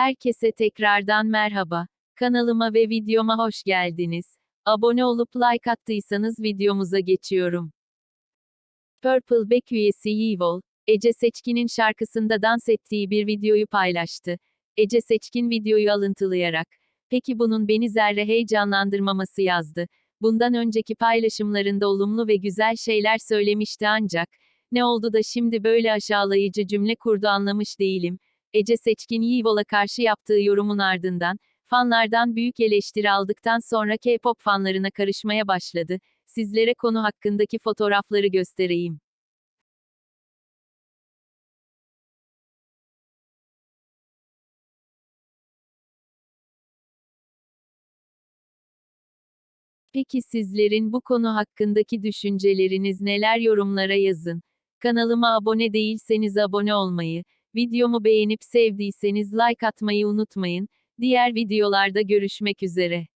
Herkese tekrardan merhaba. Kanalıma ve videoma hoş geldiniz. Abone olup like attıysanız videomuza geçiyorum. Purple Back üyesi Yivol, Ece Seçkin'in şarkısında dans ettiği bir videoyu paylaştı. Ece Seçkin videoyu alıntılayarak, peki bunun beni zerre heyecanlandırmaması yazdı. Bundan önceki paylaşımlarında olumlu ve güzel şeyler söylemişti ancak, ne oldu da şimdi böyle aşağılayıcı cümle kurdu anlamış değilim. Ece Seçkin Yivol'a karşı yaptığı yorumun ardından, fanlardan büyük eleştiri aldıktan sonra K-pop fanlarına karışmaya başladı. Sizlere konu hakkındaki fotoğrafları göstereyim. Peki sizlerin bu konu hakkındaki düşünceleriniz neler yorumlara yazın. Kanalıma abone değilseniz abone olmayı, videomu beğenip sevdiyseniz like atmayı unutmayın. Diğer videolarda görüşmek üzere.